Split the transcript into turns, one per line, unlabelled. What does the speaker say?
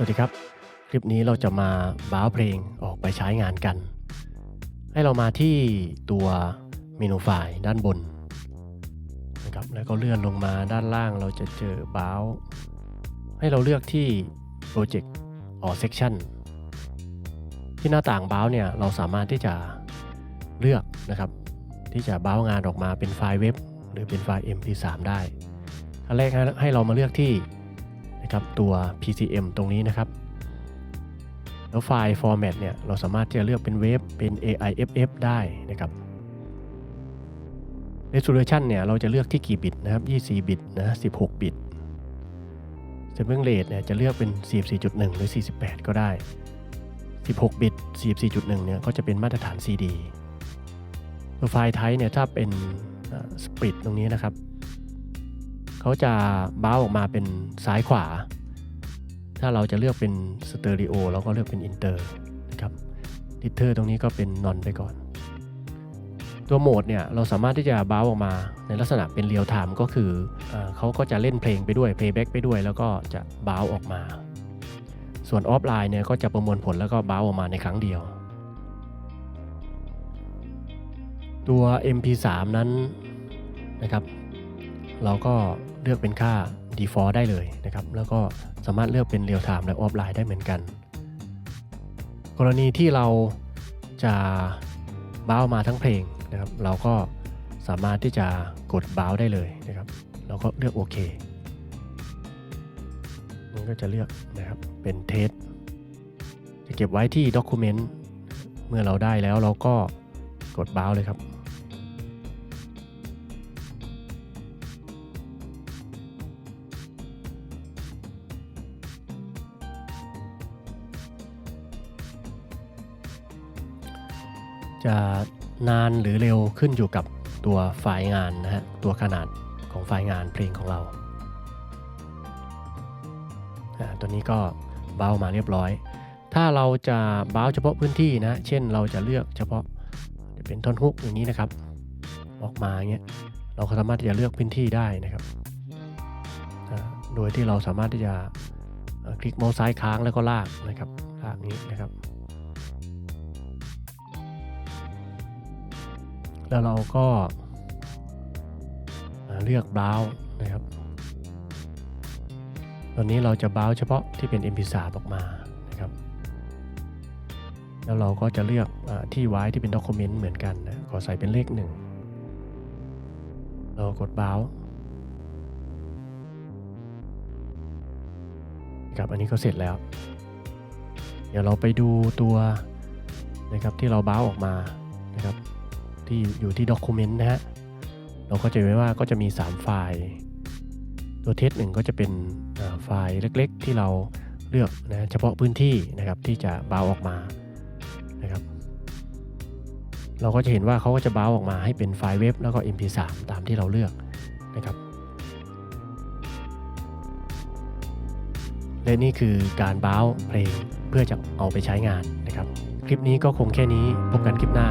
สวัสดีครับ คลิปนี้เราจะมาบ้าเพลงออกไปใช้งานกัน ให้เรามาที่ตัวเมนูไฟล์ด้านบนนะครับแล้วก็เลื่อนลงมาด้านล่างเราจะเจอบ้าวให้เราเลือกที่ Project or Section ที่หน้าต่างบ้าวเนี่ยเราสามารถที่จะเลือกนะครับ ที่จะบ้าวงานออกมาเป็นไฟล์เว็บ หรือเป็นไฟล์ MP3 ได้ขั้นแรกให้เรามาเลือกที่ นะครับตัว PCM ตรงนี้นะครับ แล้วไฟล์ format เนี่ยเราสามารถที่จะเลือกเป็นเวฟเป็น AIFF ได้นะครับ resolution เนี่ยเราจะเลือกที่กี่บิตนะครับ24บิตนะ16 บิต sampling rate เนี่ยจะเลือกเป็น 44.1 หรือ 48 ก็ได้ 16 บิต 44.1 เนี่ยก็จะเป็นมาตรฐาน CD ตัวไฟล์ type เนี่ยถ้าเป็นสปริตตรงนี้นะครับ เขาจะบ้าออกมาเป็นซ้ายขวา ถ้าเราจะเลือกเป็นสเตอริโอเราก็เลือกเป็นอินเตอร์นะครับดิเทอร์ตรงนี้ก็เป็นนอนไปก่อน ตัวโหมดเนี่ยเราสามารถที่จะบ้าออกมาในลักษณะเป็นเรียลไทม์ก็คือเอเขาก็จะเล่นเพลงไปด้วยเพลย์แบ็กไปด้วย แล้วก็จะบ้าออกมา ส่วนออฟไลน์เนี่ยก็จะประมวลผลแล้วก็บ้าออกมาในครั้งเดียว ตัว MP3 นั้นนะครับ เราก็เลือกเป็นค่า default ได้เลยนะครับ แล้วก็สามารถเลือกเป็น real time และ offline ได้เหมือนกัน กรณีที่เราจะบ้าวมาทั้งเพลงนะครับ เราก็สามารถที่จะกดบ้าวได้เลยนะครับ เราก็เลือกโอเคนี่ก็จะเลือกนะครับเป็นเทสจะเก็บไว้ที่ document เมื่อเราได้แล้วเราก็กดบ้าวเลยครับ จะนานหรือเร็วขึ้นอยู่กับตัวไฟล์งานนะฮะตัวขนาดของไฟล์งานเพลงของเราตัวนี้ก็เบ้ามาเรียบร้อย ถ้าเราจะเบ้าเฉพาะพื้นที่นะ เช่นเราจะเลือกเฉพาะจะเป็นท่อนฮุกอย่างนี้นะครับ ออกมาเงี้ยเราก็สามารถที่จะเลือกพื้นที่ได้นะครับ โดยที่เราสามารถที่จะคลิกเมาส์ซ้ายค้างแล้วก็ลากนะครับลากนี้นะครับ แล้วเราก็เลือก browse นะครับ ตอนนี้เราจะ browse เฉพาะที่เป็น mp3 ออกมานะครับ แล้วเราก็จะเลือกอที่ไว้ที่เป็น document เหมือนกันนะขอใส่เป็นเลขหนึ่งเรากด browse ครับอันนี้ก็เสร็จแล้ว เดี๋ยวเราไปดูตัวนะครับที่เรา browse ออกมานะครับ ที่อยู่ที่ Document นะฮะ เราก็จะเห็นว่าก็จะมี 3 ไฟล์ ตัวเทสหนึ่งก็จะเป็นไฟล์เล็กๆ ที่เราเลือกนะเฉพาะพื้นที่นะครับที่จะบาวออกมานะครับ เราก็จะเห็นว่าเขาก็จะบาวออกมาให้เป็นไฟล์เว็บแล้วก็ mp3 ตามที่เราเลือกนะครับ และนี่คือการบาวเพลงเพื่อจะเอาไปใช้งานนะครับ คลิปนี้ก็คงแค่นี้พบกันคลิปหน้า